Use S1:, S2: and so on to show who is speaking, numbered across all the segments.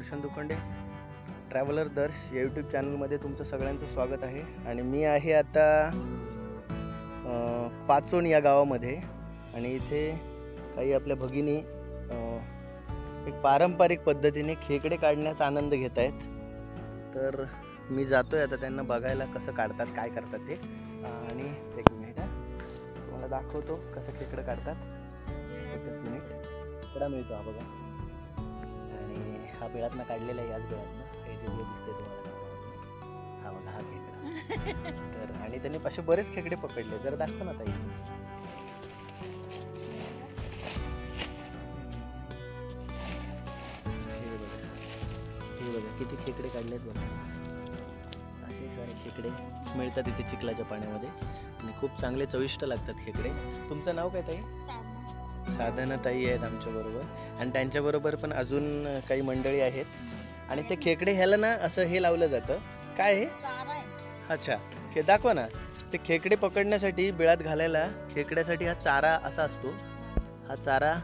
S1: दर्शन Dukhande traveller दर्श या YouTube चॅनलमध्ये तुमचं सगळ्यांचं स्वागत आहे. आणि मी आहे आता पाचोण या गावामध्ये. आणि इथे काही आपल्या भगिनी एक पारंपरिक पद्धतीने खेकडे काढण्याचा आनंद घेत आहेत. तर मी जातो आहे आता त्यांना बघायला कसं काढतात काय करतात ते. आणि एक मिनिट तुम्हाला दाखवतो कसं खेकडं काढतात. एकच मिनिट खेकडा मिळतो हा बघा. हा बिळातनं काढलेला आहे याच बिळातनं. हे जे बिळ दिसते तुम्हाला हा बघा हा खेकडा. तर आणि त्यांनी असे बरेच खेकडे पकडले. जर दाखव ना ताई. हे बघा. हे बघा किती खेकडे काढलेत बघा. असे सारे खेकडे मिळतात इथे चिखलाच्या पाण्यामध्ये. आणि खूप चांगले चविष्ट लागतात खेकडे. तुमचं नाव काय ताई? साधना ताई आहेत आमच्याबरोबर. आणि त्यांच्याबरोबर पण अजून काही मंडळी आहेत. आणि ते खेकडे ह्याला ना असं हे लावलं जातं. काय हे? अच्छा. हे दाखवा ना. ते खेकडे पकडण्यासाठी बिळात घालायला खेकड्यासाठी हा चारा असा असतो. हा चारा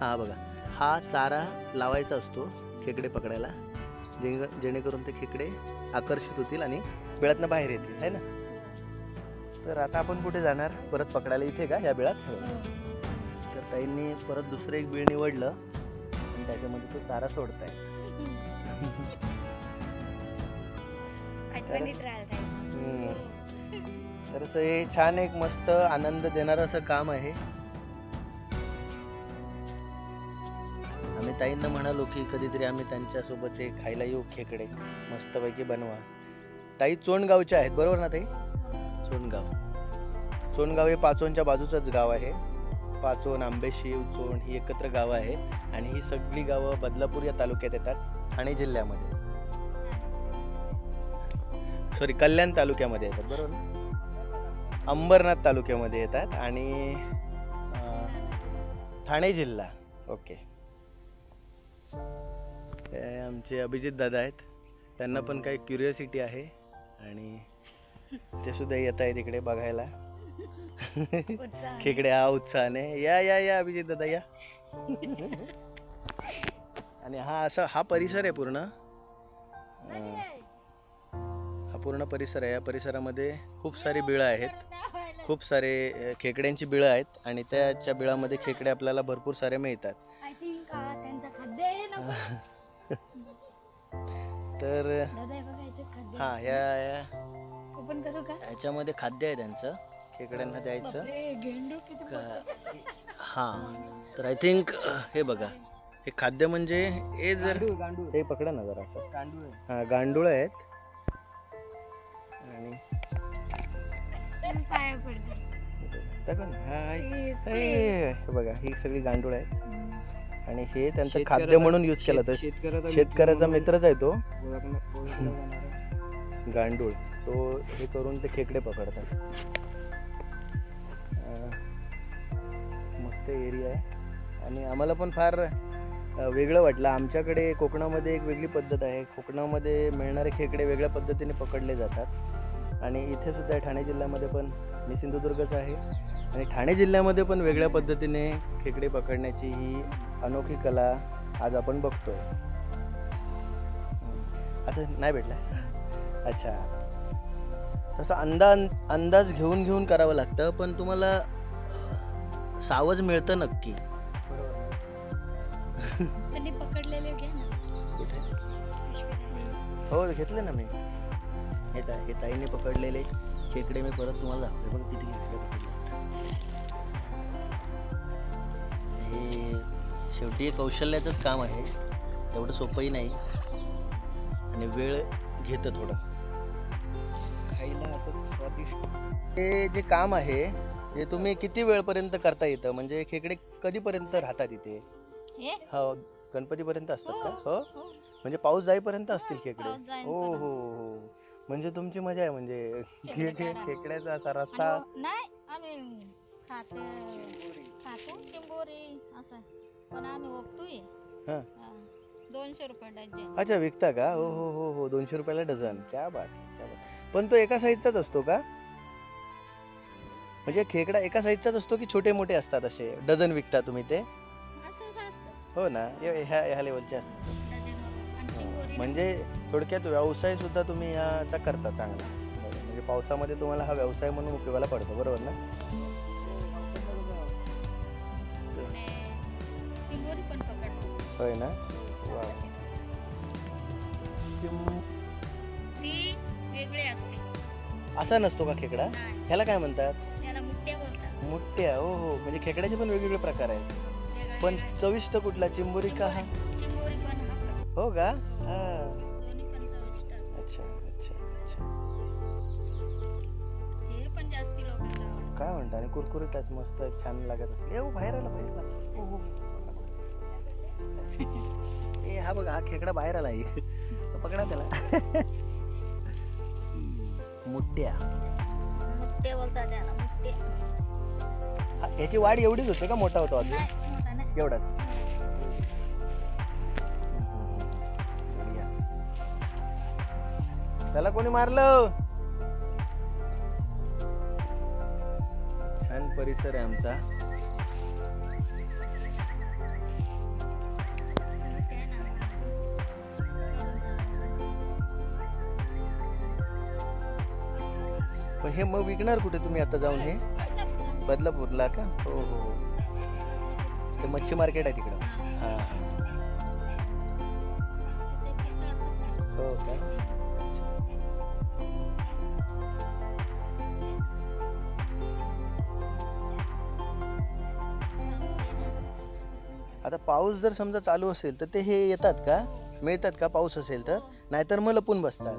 S1: हा बघा. हा चारा लावायचा असतो खेकडे पकडायला. जेणे जेणेकरून ते खेकडे आकर्षित होतील आणि बिळातनं बाहेर येतील. है ना? तर आता आपण कुठे जाणार? परत पकडायला इथे का? या बिळात? तर ताईंनी परत दुसरं एक बिळ निवडलं. आणि त्याच्यामध्ये तो चारा सोडताय. तर असं हे छान एक मस्त आनंद देणारं असं काम आहे. आम्ही ताईंना म्हणालो की कधीतरी आम्ही त्यांच्यासोबत हे खायला येऊ खेकडे. मस्तपैकी बनवा. ताई चोंडगावच्या आहेत. बरोबर ना ताई? सोनगाव. सोनगाव हे पाचोनच्या बाजूचंच गाव आहे. पाचोन आंबेशिव चोण ही एकत्र गावं आहे आणि ही सगळी गावं बदलापूर या तालुक्यात येतात ठाणे जिल्ह्यामध्ये. सॉरी कल्याण तालुक्यामध्ये येतात बरोबर ना? अंबरनाथ तालुक्यामध्ये येतात आणि ठाणे जिल्हा. ओके आमचे अभिजित दादा आहेत. त्यांना पण काही क्युरियोसिटी आहे आणि ते सुद्धा येत आहेत इकडे बघायला. खेकडे हा उत्साहाने. या या या अभिजित दादा या. आणि हा असा हा परिसर आहे पूर्ण. हा पूर्ण परिसर आहे. या परिसरामध्ये खूप सारी बिळं आहेत. खूप सारे खेकड्यांची बिळं आहेत. आणि त्याच्या बिळामध्ये खेकडे आपल्याला भरपूर सारे मिळतात.
S2: आहे
S1: तर
S2: हे आहे.
S1: या. या
S2: ओपन करू का?
S1: ह्याच्यामध्ये खाद्य आहे त्यांचं. खेकड्यांना द्यायचं.
S2: बापरे, गेंडू किती
S1: का
S2: मोठं.
S1: हां. तर आय थिंक हे बघा. हे खाद्य म्हणजे हे जर हे पकडा ना जरा असं. हां गांडूळ आहेत. आणि
S2: मी पाया पडते
S1: दाखव ना. हा हे. हे बघा ही सगळी गांडूळ आहेत. आणि हे त्यांचं खाद्य म्हणून यूज केलं तर
S3: शेतकऱ्याचा
S1: शेतकऱ्याचा मित्रच आहे तो.
S3: ओळखलं जाणार.
S1: गांडूळ. तो हे करून ते खेकडे पकडतात. मस्त एरिया आहे. आणि आम्हाला पण फार वेगळं वाटलं. आमच्याकडे कोकणामध्ये एक वेगळी पद्धत आहे. कोकणामध्ये मिळणारे खेकडे वेगळ्या पद्धतीने पकडले जातात. आणि इथे सुद्धा ठाणे जिल्ह्यामध्ये पण मी सिंधुदुर्गच आहे. आणि ठाणे जिल्ह्यामध्ये पण वेगळ्या पद्धतीने खेकडे पकडण्याची ही अनोखी कला आज आपण बघतोय. आता नाही भेटला? अच्छा. तसं अंदाज अंदाज घेऊन घेऊन करावं लागतं पण तुम्हाला सावज मिळतं नक्की.
S2: पकडलेले
S1: कुठे. हो घेतले ना मी. हे ताई हे ताईने पकडलेले. खेकडे मी परत तुम्हाला दाखवते. बघ किती खेकडे पकडले. हे शेवटी हे कौशल्याचंच काम आहे. एवढं सोपंही नाही. आणि वेळ घेतं थोडं.
S3: खायला असं स्वादिष्ट.
S1: हे जे काम आहे हे तुम्ही किती वेळपर्यंत करता येतं म्हणजे खेकडे कधीपर्यंत राहतात इथे?
S2: हे?
S1: हो गणपतीपर्यंत असतात का?
S2: हो,
S1: हो?
S2: हो.
S1: म्हणजे पाऊस जाईपर्यंत असतील खेकडे. हो हो हो. म्हणजे तुमची मजा आहे म्हणजे
S2: खेकडे.
S1: खेकड्याचा असा रस्ता.
S2: आणि नाही आम्ही खातो खातो चिंबोरी असं. पण आम्ही ओपतोय.
S1: हा.
S2: हा. दोनशे रुपये डझन.
S1: अच्छा विकता का? हो हो हो हो दोनशे रुपयाला डझन. क्या बात क्या बात पण तो एका साईजचाच असतो का? म्हणजे खेकडा एका साईजचाच असतो की छोटे मोठे असतात असे? डझन विकता तुम्ही ते?
S2: असंच असतं.
S1: हो ना. हे- ह्या ह्या लेवलचे असतात.
S2: आणि चिंबोरी
S1: म्हणजे थोडक्यात व्यवसाय सुद्धा तुम्ही याचा करता चांगला. म्हणजे पावसामध्ये तुम्हाला हा व्यवसाय म्हणून उपयोगाला पडतो. बरोबर ना? होय ना? वा.
S2: ती वेगळी असते.
S1: असा नसतो का खेकडा?
S2: नाही.
S1: ह्याला काय म्हणतात?
S2: त्याला मुठ्या बोलतात.
S1: मुठ्या हो हो. म्हणजे खेकड्याचे पण वेगवेगळे प्रकार आहेत.
S2: वेगळ्या
S1: पण
S2: वेगळ्या.
S1: चविष्ट कुठला? चिंबोरी का? हा
S2: चिंबोरी चिंबोरी पण हा.
S1: हो का. हा.
S2: दोन्ही पण चविष्ट असतात.
S1: अच्छा अच्छा अच्छा.
S2: हे पण जास्ती लोकांना आवडतं.
S1: काय म्हणता? आणि कुरकुरीत आहेत, मस्त छान लागत असेल. ए हो, बाहेर आला बाहेर आला. हो, हो. ए हा बघा हा खेकडा बाहेर आला एक. पकडा त्याला. मुठ्या
S2: बोलतात त्याला
S1: हा, याची वाढ एवढीच होते का? मोठा होतो अजून
S2: नाही मोठा नाही.
S1: एवढाच. बढिया. त्याला कोणी मारलं? छान परिसर आहे आमचा. पण हे मग विकणार कुठे तुम्ही आता जाऊन हे? बदलापूरला का? हो हो. ते मच्छी मार्केट आहे तिकडं. हा हा. हो का? आता पाऊस जर समजा चालू असेल तर ते हे येतात का? मिळतात का? पाऊस असेल तर? नाहीतर मग लपून बसतात.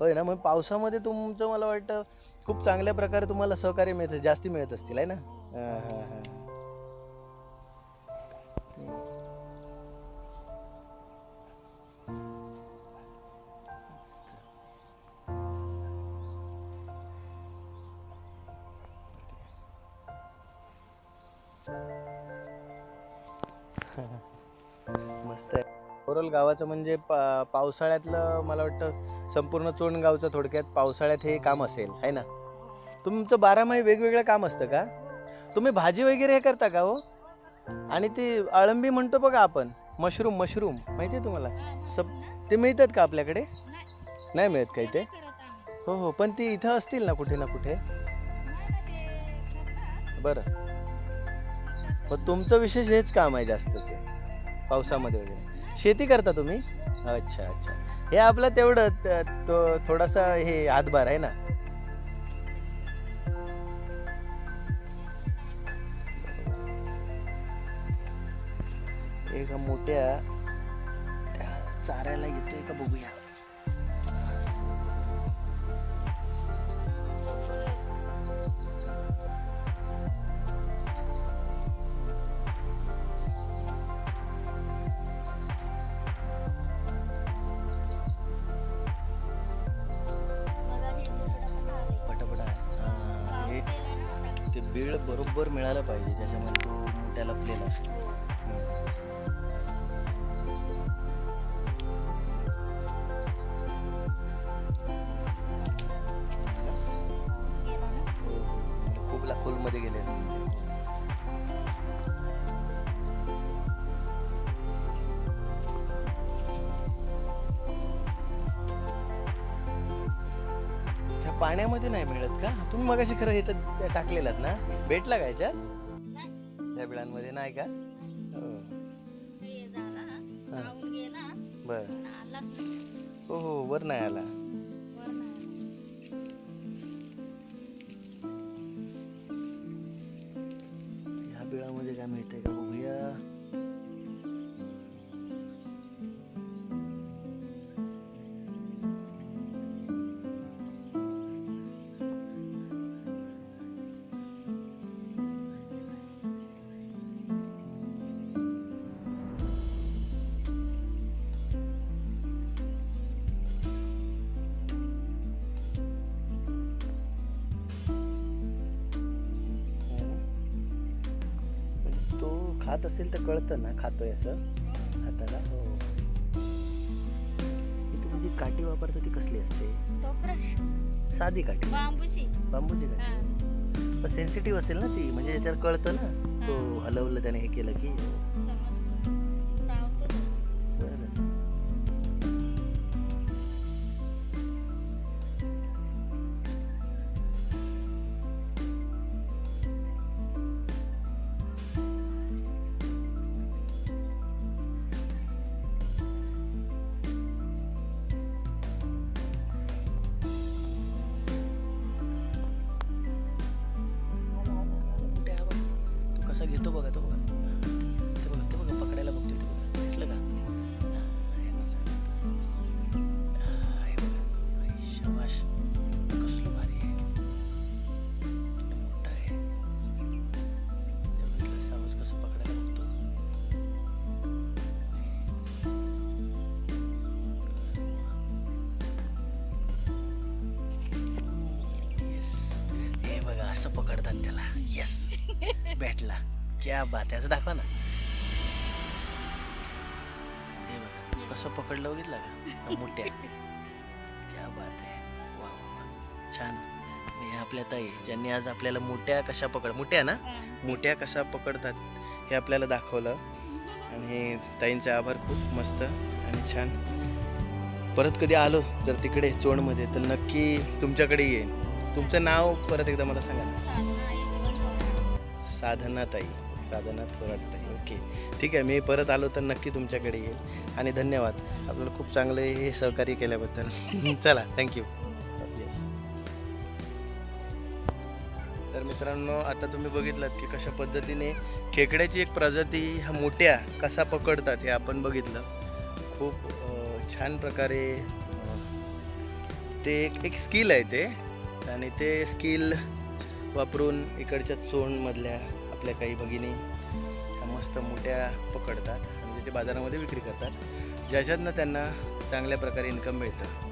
S1: होय ना? मग पावसामध्ये तुमचं मला वाटतं खूप चांगल्या प्रकारे तुम्हाला सहकार्य मिळतं जास्ती मिळत असतील आहे ना? हा, हा, हा. मस्त आहे. कोरल गावाचं म्हणजे पा पावसाळ्यातलं मला वाटतं संपूर्ण चोंड गावचं थोडक्यात पावसाळ्यात हे काम असेल आहे ना? तुमचं बारामाही वेगवेगळं काम असतं का? तुम्ही भाजी वगैरे हे करता का हो? आणि ती अळंबी म्हणतो बघा आपण मशरूम मशरूम माहिती आहे तुम्हाला? सब ते मिळतात का आपल्याकडे? नाही मिळत काही ते? हो हो पण ती इथं असतील ना कुठे ना कुठे? बरं. मग तुमचं विशेष हेच काम आहे जास्तच पावसामध्ये वगैरे. शेती करता तुम्ही? अच्छा अच्छा. हे आपलं तेवढं तो थोडासा हे हातभार आहे ना? एका मोठ्या चारायला चाऱ्याला का बघूया. पटापट. ते बीळ बरोबर मिळालं पाहिजे त्याच्यामध्ये तो मोठ्या लपलेला पाण्यामध्ये नाही मिळत का? तुम्ही मगाशी खरं हे तर टाकलेलात ना? भेटला का याच्यात? त्या बिळांमध्ये नाही का? हो. बर. हो हो वर नाही आला. खात असेल तर कळतं ना खातोय असं. हाताला हो. तुम्ही जी काठी वापरता ती कसली असते? साधी काठी.
S2: बांबूची.
S1: बांबूची काठी. पण सेन्सिटिव्ह असेल ना ती म्हणजे याच्यावर कळतं ना. तो
S2: हा.
S1: हलवलं त्याने हे केलं की. भेटला. क्या बात आहे असं दाखवा ना. हे बघा कसं पकडलं बघितलं का? मोठ्या. क्या बात आहे. वा वा वा. छान. हे आपल्या ताई ज्यांनी आज आपल्याला मोठ्या कशा पकड मोठ्या ना? मोठ्या कशा पकडतात हे आपल्याला दाखवलं. आणि ताईंचे आभार खूप मस्त आणि छान. परत कधी आलो जर तिकडे चोणमध्ये तर नक्की तुमच्याकडे येईन. तुमचं नाव परत एकदा मला सांगा. साधनाताई साधना ताई ताई ओके. ठीक आहे मी परत आलो तर नक्की तुमच्याकडे येईल. आणि धन्यवाद. आपल्याला खूप चांगले हे सहकार्य केल्याबद्दल. चला थँक्यू येस तर मित्रांनो आता तुम्ही बघितलात की कशा पद्धतीने खेकड्याची एक प्रजाती ह्या मोठ्या कसा पकडतात हे आपण बघितलं. खूप छान प्रकारे ते एक एक स्किल आहे ते. आणि ते स्किल वापरून इकडच्या चोंडमधल्या आपल्या काही भगिनी मस्त मोठ्या पकडतात आणि ते बाजारामध्ये विक्री करतात. ज्याच्यातनं त्यांना चांगल्या प्रकारे इन्कम मिळतं.